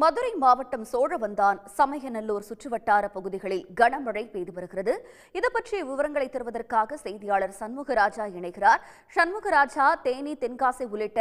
மதுரை மாவட்டம் சோழவந்தான் சமயநல்லூர் சுற்றுவட்டார பகுதிகளில் கனமழை பெய்து வருகிறது. இது பற்றிய விவரங்களை தருவதற்காக செய்தியாளர் சண்முகராஜா இணைகிறார். சண்முகராஜா தேனி தென்காசி உள்ளிட்ட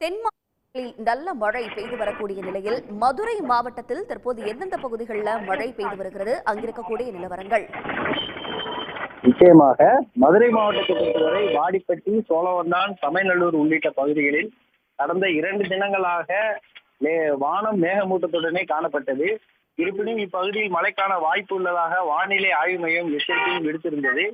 தென் மாவட்டங்களில் நல்ல மழை பெய்து வரக்கூடிய நிலையில் மதுரை மாவட்டத்தில் தற்போது எந்தெந்த பகுதிகளில் மழை பெய்து வருகிறது? அங்கிருக்கக்கூடிய நிலவரங்கள். நிச்சயமாக மதுரை மாவட்டத்தை பொறுத்தவரை வாடிப்பட்டி சோழவந்தான் சமயநல்லூர் உள்ளிட்ட பகுதிகளில் கடந்த இரண்டு தினங்களாக வானம் மேகமூட்டத்துடனே காணப்பட்டது. இருப்பினும் இப்பகுதியில் மழைக்கான வாய்ப்பு உள்ளதாக வானிலை ஆய்வு மையம் எச்சரிக்கையும் விடுத்திருந்தது.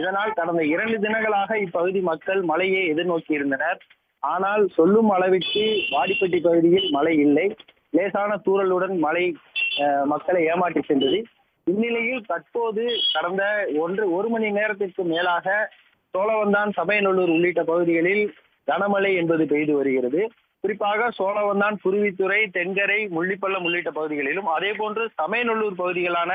இதனால் கடந்த இரண்டு தினங்களாக இப்பகுதி மக்கள் மழையை எதிர்நோக்கி இருந்தனர் ஆனால் சொல்லும் அளவிற்கு வாடிப்பட்டி பகுதியில் மழை இல்லை. லேசான தூரலுடன் மழை மக்களை ஏமாற்றி சென்றது. இந்நிலையில் தற்போது கடந்த ஒன்று ஒரு மணி நேரத்திற்கு மேலாக சோழவந்தான் சபையநல்லூர் உள்ளிட்ட பகுதிகளில் கனமழை என்பது பெய்து வருகிறது. குறிப்பாக சோழவந்தான் குருவித்துறை தென்கரை முள்ளிப்பள்ளம் உள்ளிட்ட பகுதிகளிலும் அதே போன்று சமயநல்லூர் பகுதிகளான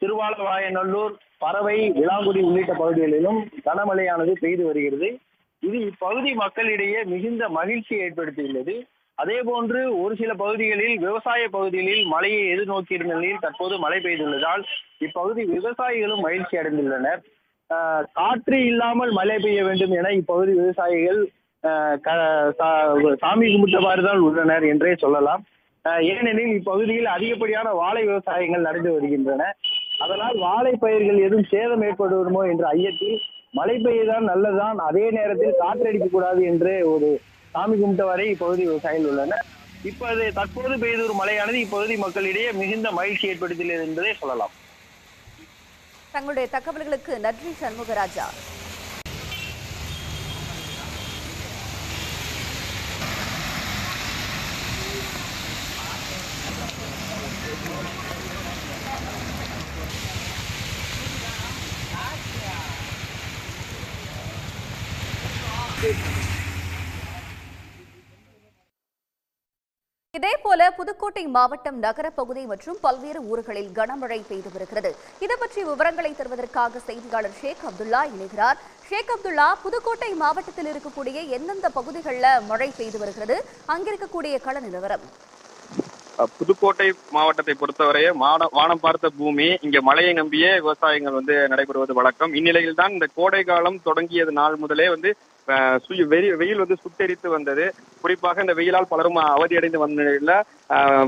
திருவாலவாயநல்லூர் பறவை விளாங்குடி உள்ளிட்ட பகுதிகளிலும் கனமழையானது பெய்து வருகிறது. இது இப்பகுதி மக்களிடையே மிகுந்த மகிழ்ச்சியை ஏற்படுத்தியுள்ளது. அதே போன்று ஒரு சில பகுதிகளில் விவசாய பகுதிகளில் மழையை எதிர்நோக்கியிருந்த நிலையில் தற்போது மழை பெய்துள்ளதால் இப்பகுதி விவசாயிகளும் மகிழ்ச்சி அடைந்துள்ளனர். காற்று இல்லாமல் மழை பெய்ய வேண்டும் என இப்பகுதி விவசாயிகள் க- சா- சாமி கும்பிட்டவாறு தான் உள்ளனர் என்றே சொல்லலாம். ஏனெனில் இப்பகுதியில் அதிகப்படியான வாழை விவசாயங்கள் நடந்து வருகின்றன. அதனால் வாழை பயிர்கள் எதுவும் சேதம் ஏற்படுமோ என்ற ஐயத்தில் மழை பெய்யதான் நல்லதுதான். அதே நேரத்தில் காற்றடிக்க கூடாது என்று ஒரு சாமி கும்பிட்ட வரை இப்பகுதி விவசாயிகள் உள்ளனர். இப்போது தற்போது பெய்த ஒரு மழையானது இப்பகுதி மக்களிடையே மிகுந்த மகிழ்ச்சி ஏற்படுத்தியுள்ளது என்பதை சொல்லலாம். தங்களுடைய தகவல்களுக்கு நன்றி சண்முகராஜா. இதேபோல புதுக்கோட்டை மாவட்டம் நகர பகுதி மற்றும் பல்வேறு ஊர்களில் கனமழை பெய்து வருகிறது. இது விவரங்களை தருவதற்காக செய்தியாளர் ஷேக் அப்துல்லா இணைகிறார். ஷேக் அப்துல்லா புதுக்கோட்டை மாவட்டத்தில் இருக்கக்கூடிய எந்தெந்த பகுதிகளில் மழை பெய்து வருகிறது? அங்கிருக்கக்கூடிய கள நிலவரம் புதுக்கோட்டை மாவட்டத்தை பொறுத்தவரையே வானம் பார்த்த பூமி இங்க மழையை நம்பியே விவசாயங்கள் வந்து நடைபெறுவது வழக்கம். இந்நிலையில் தான் இந்த கோடை காலம் தொடங்கியது நாள் முதலே வந்து வெயில் வந்து சுட்டெரித்து வந்தது. குறிப்பாக இந்த வெயிலால் பலரும் அவதியடைந்து வந்த நிலையில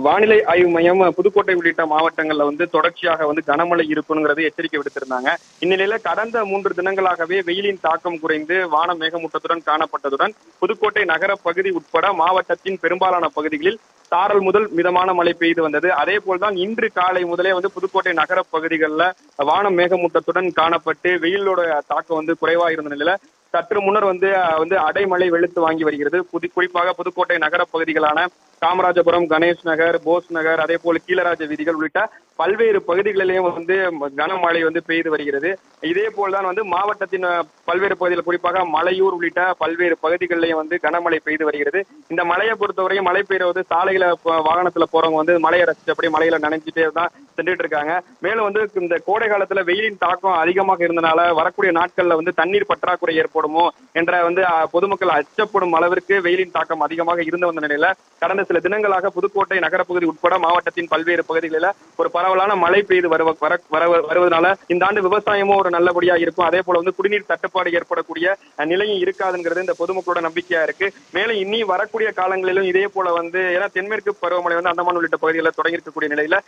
வானிலை ஆய்வு மையம் புதுக்கோட்டை உள்ளிட்ட மாவட்டங்கள்ல வந்து தொடர்ச்சியாக வந்து கனமழை இருக்குங்கிறது எச்சரிக்கை விடுத்திருந்தாங்க. இந்நிலையில கடந்த மூன்று தினங்களாகவே வெயிலின் தாக்கம் குறைந்து வானம் மேகமூட்டத்துடன் காணப்பட்டதுடன் புதுக்கோட்டை நகர பகுதி உட்பட மாவட்டத்தின் பெரும்பாலான பகுதிகளில் சாரல் முதல் மிதமான மழை பெய்து வந்தது. அதே போல்தான் இன்று காலை முதலே வந்து புதுக்கோட்டை நகர பகுதிகளில் வானம் மேகமூட்டத்துடன் காணப்பட்டு வெயிலோட தாக்கம் வந்து குறைவா இருந்த நிலையில சற்று முன்னர் வந்து வந்து அடைமழை வெளுத்து வாங்கி வருகிறது. புது குறிப்பாக புதுக்கோட்டை நகர பகுதிகளான காமராஜபுரம் கணேஷ் நகர் போஸ் நகர் அதே போல கீழராஜ வீதிகள் உள்ளிட்ட பல்வேறு பகுதிகளிலேயும் வந்து கனமழை வந்து பெய்து வருகிறது. இதே போல்தான் வந்து மாவட்டத்தின் பல்வேறு பகுதிகள் குறிப்பாக மலையூர் உள்ளிட்ட பல்வேறு பகுதிகளிலேயும் வந்து கனமழை பெய்து வருகிறது. இந்த மழையை பொறுத்தவரையும் மழை பெய்யறது சாலையில வாகனத்துல போறவங்க வந்து மழையை ரசிச்சபடி மழையில நனைஞ்சிட்டே தான் சென்றுட்டு இருக்காங்க மேலும் வந்து இந்த கோடை காலத்துல வெயிலின் தாக்கம் அதிகமாக இருந்தனால வரக்கூடிய நாட்கள்ல வந்து தண்ணீர் பற்றாக்குறை ஏற்படுமோ என்ற வந்து பொதுமக்கள் அச்சப்படும் அளவிற்கு வெயிலின் தாக்கம் அதிகமாக இருந்து வந்த நிலையில கடந்த சில தினங்களாக புதுக்கோட்டை நகரப்பகுதி உட்பட மாவட்டத்தின் பல்வேறு பகுதிகளில் ஒரு பரவலான மழை பெய்து வருவ வர வர- வருவதனால இந்த ஆண்டு விவசாயமும் ஒரு நல்லபடியா இருக்கும். அதே போல வந்து குடிநீர் தட்டுப்பாடு ஏற்படக்கூடிய நிலையும் இருக்காதுங்கிறது இந்த பொதுமக்களோட நம்பிக்கையா இருக்கு. மேலும் இனி வரக்கூடிய காலங்களிலும் இதே போல வந்து ஏன்னா தென்மேற்கு பருவமழை வந்து அந்தமான் உள்ளிட்ட பகுதிகளில் தொடங்கி இருக்கக்கூடிய நிலையில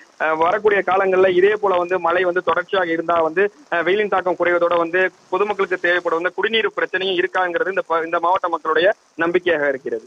வரக்கூடிய காலங்களில் இதே போல வந்து மழை வந்து தொடர்ச்சியாக இருந்தா வந்து வெயிலின் தாக்கம் குறைவதோட வந்து பொதுமக்களுக்கு தேவைப்படும் வந்து குடிநீர் பிரச்சனையும் இருக்காங்கிறது இந்த மாவட்ட மக்களுடைய நம்பிக்கையாக இருக்கிறது.